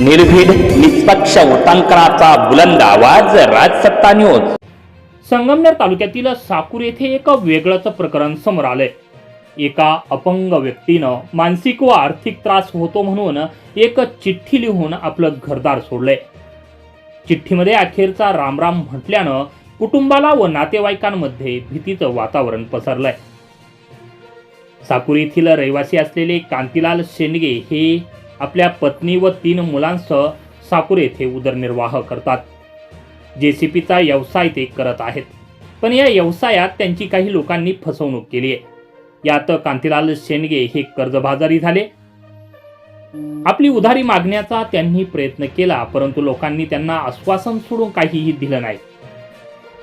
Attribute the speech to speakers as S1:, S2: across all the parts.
S1: निर्भीड निष्पक्ष उटांकनाचा बुलंद आवाज राजसत्ता न्यूज.
S2: संगमनेर तालुक्यातील साकूर येथे एक वेगळंच प्रकरण समोर आलंय. एका अपंग व्यक्तीनं मानसिक व आर्थिक त्रास होतो म्हणून एक चिठ्ठी लिहून आपलं घरदार सोडलंय. चिठ्ठीमध्ये अखेरचा रामराम म्हटल्यानं कुटुंबाला व नातेवाईकांमध्ये भीतीचं वातावरण पसरलंय. साकूर येथील रहिवासी असलेले कांतीलाल शेंडगे हे आपल्या पत्नी व तीन मुलांसह साकूर येथे उदरनिर्वाह करतात. जेसीपीचा व्यवसाय ते करत आहेत. पण या व्यवसायात त्यांची काही लोकांनी फसवणूक केली आहे. यात कांतीलाल शेंडगे हे कर्जबाजारी झाले. आपली उधारी मागण्याचा त्यांनी प्रयत्न केला परंतु लोकांनी त्यांना आश्वासन सोडून काहीही दिलं नाही.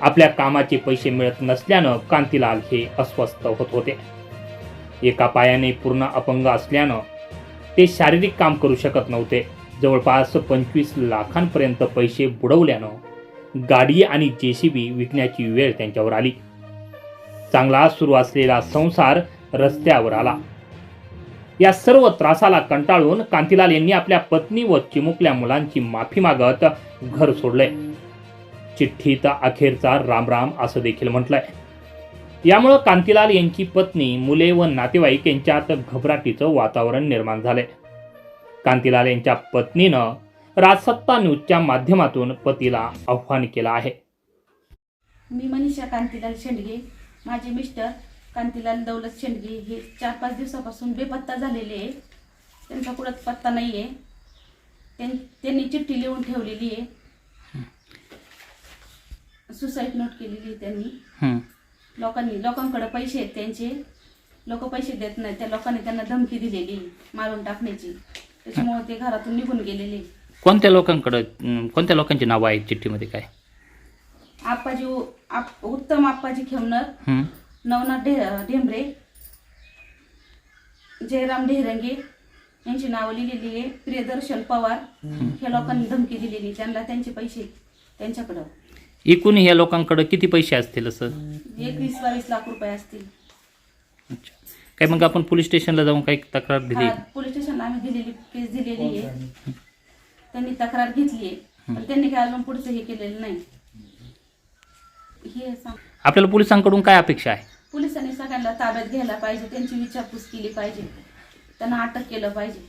S2: आपल्या कामाचे पैसे मिळत नसल्यानं कांतीलाल हे अस्वस्थ होत होते. एका पायाने पूर्ण अपंग असल्यानं ते शारीरिक काम करू शकत नव्हते. जवळपास पंचवीस लाखांपर्यंत पैसे बुडवल्यानं गाडी आणि जे सी बी विकण्याची वेळ त्यांच्यावर आली. चांगला सुरू असलेला संसार रस्त्यावर आला. या सर्व त्रासाला कंटाळून कांतीलाल यांनी आपल्या पत्नी व चिमुकल्या मुलांची माफी मागत घर सोडलंय. चिठ्ठीत अखेरचा रामराम असं देखील म्हटलंय. यामुळं कांतीलाल यांची पत्नी मुले व नातेवाईक यांच्यात घबराटीचं वातावरण निर्माण झालंय. कांतीलाल यांच्या पत्नीनं राजसत्ता न्यूजच्या माध्यमातून पतीला आव्हान केलं आहे.
S3: मी मनीषा कांतीलाल शेंडगे माझे मिस्टर कांतीलाल दौलत शेंडगे हे चार पाच दिवसापासून बेपत्ता झालेले आहे त्यांचा कुठंच पत्ता नाही आहे त्यां- त्यांनी चिठ्ठी लिहून ठेवलेली आहे. सुसाईड नोट केलेली आहे त्यांनी. लोकांनी लोकांकडे पैसे आहेत त्यांचे. लोक पैसे देत नाही त्या लोकांनी त्यांना धमकी दिलेली मारून टाकण्याची. त्याच्यामुळे ते घरातून निघून गेलेले.
S2: कोणत्या लोकांकडे कोणत्या लोकांची नावं आहेत चिठ्ठीमध्ये काय?
S3: आप्पाजी आप उत्तम आप्पाजी खेमनर नवनाथ ढेंबरे जयराम ढेरंगे यांची नावं लिहिलेली आहे. प्रियदर्शन पवार ह्या लोकांनी धमकी दिलेली. त्यांना त्यांचे पैसे त्यांच्याकडं.
S2: एकूण ह्या लोकांकडे किती पैसे असतील असं?
S3: एकवीस बावीस लाख रुपये असतील.
S2: अच्छा. काय मग आपण पोलीस स्टेशनला जाऊन काही तक्रार दिली?
S3: हा, पोलीस स्टेशनला आम्ही दिलेली केस दिलेली आहे. त्यांनी तक्रार घेतली आहे. पण त्यांनी काय अजून पुढचं हे केलेलं नाही. हे सांग.
S2: आपल्याला पोलिसांकडून काय अपेक्षा आहे?
S3: पोलिसांनी सगळ्यांना ताब्यात घ्यायला पाहिजे त्यांची विचारपूस केली पाहिजे. त्यांना अटक केलं पाहिजे.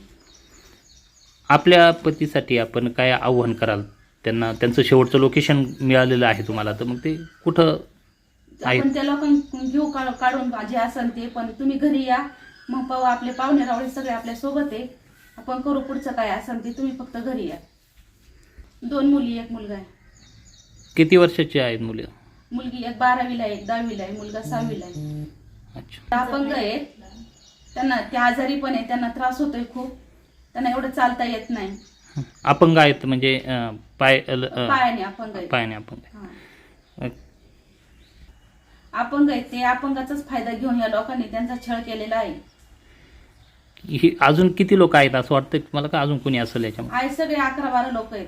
S2: आपल्या पतीसाठी आपण काय आव्हान कराल? त्यांना त्यांचं शेवटचं लोकेशन मिळालेलं आहे तुम्हाला. तर मग ते कुठं आहे?
S3: आपण त्या लोकांकडून घेऊ काढ- काढून जे असेल ते पण तुम्ही घरी या. मग पाहू आपले पाहुणे रावळे सगळे आपल्यासोबत आहे. आपण करू पुढचं काय असेल ते तुम्ही फक्त घरी या. दोन मुली एक मुलगा आहे.
S2: किती वर्षाची आहेत मुलं?
S3: मुलगी एक बारावीला आहे एक दहावीला आहे मुलगा सहावीला आहे.
S2: अच्छा.
S3: अपंग आहेत. त्यांना ते आजारी पण आहे त्यांना त्रास होतोय खूप. त्यांना एवढं चालता येत नाही.
S2: अपंग आहेत म्हणजे अं, पाय अ, अ,
S3: पायाने अपंग आहेत.
S2: पायाने अपंग
S3: हा.
S2: अ,
S3: अपंग आहेत. ते अपंगाचाच फायदा घेऊन या लोकांनी त्यांचा छळ केलेला आहे.
S2: ही अजून किती लोक आहेत असं वाटतं की मला का अजून कोणी असेल याच्यामध्ये?
S3: आहे सगळे अकरा बारा लोक आहेत.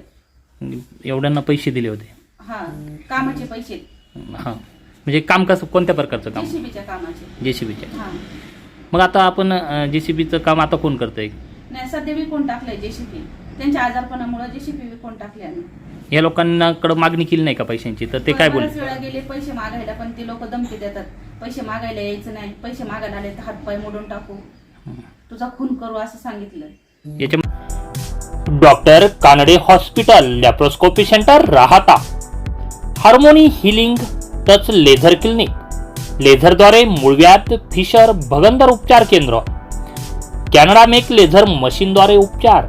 S2: एवढ्यांना पैसे दिले होते.
S3: हा कामाचे पैसे.
S2: हां. म्हणजे काम कसं कोणत्या प्रकारचं काम?
S3: जेसीबीच्या कामाचे.
S2: जे सी बीच्या
S3: हा.
S2: मग आता आपण जे सी बीचं काम आता कोण करतंय?
S3: नाही सध्या विकून टाकलंय जेसीबी? त्यांच्या आजारपणामुळे जेसीबी विकून टाकले आम्ही
S2: या लोकांकडे मागणी केली नाही का पैशांची? तर ते काय बोल
S3: बऱ्याच वेळा गेले पैसे मागायला पण ते लोक धमकी देतात. पैसे मागायला यायचं नाही. पैसे मागायला आले तर हातपाय मोडून टाकू. तुझा खून करू असं सांगितलं.
S2: याच्या doctor Kanade hospital laparoscopy centre Rahata. Harmony healing touch laser clinic. लेझरद्वारे मूळव्याध फिशर भगंदर उपचार केंद्र. कॅनडा मेक लेझर मशीनद्वारे उपचार.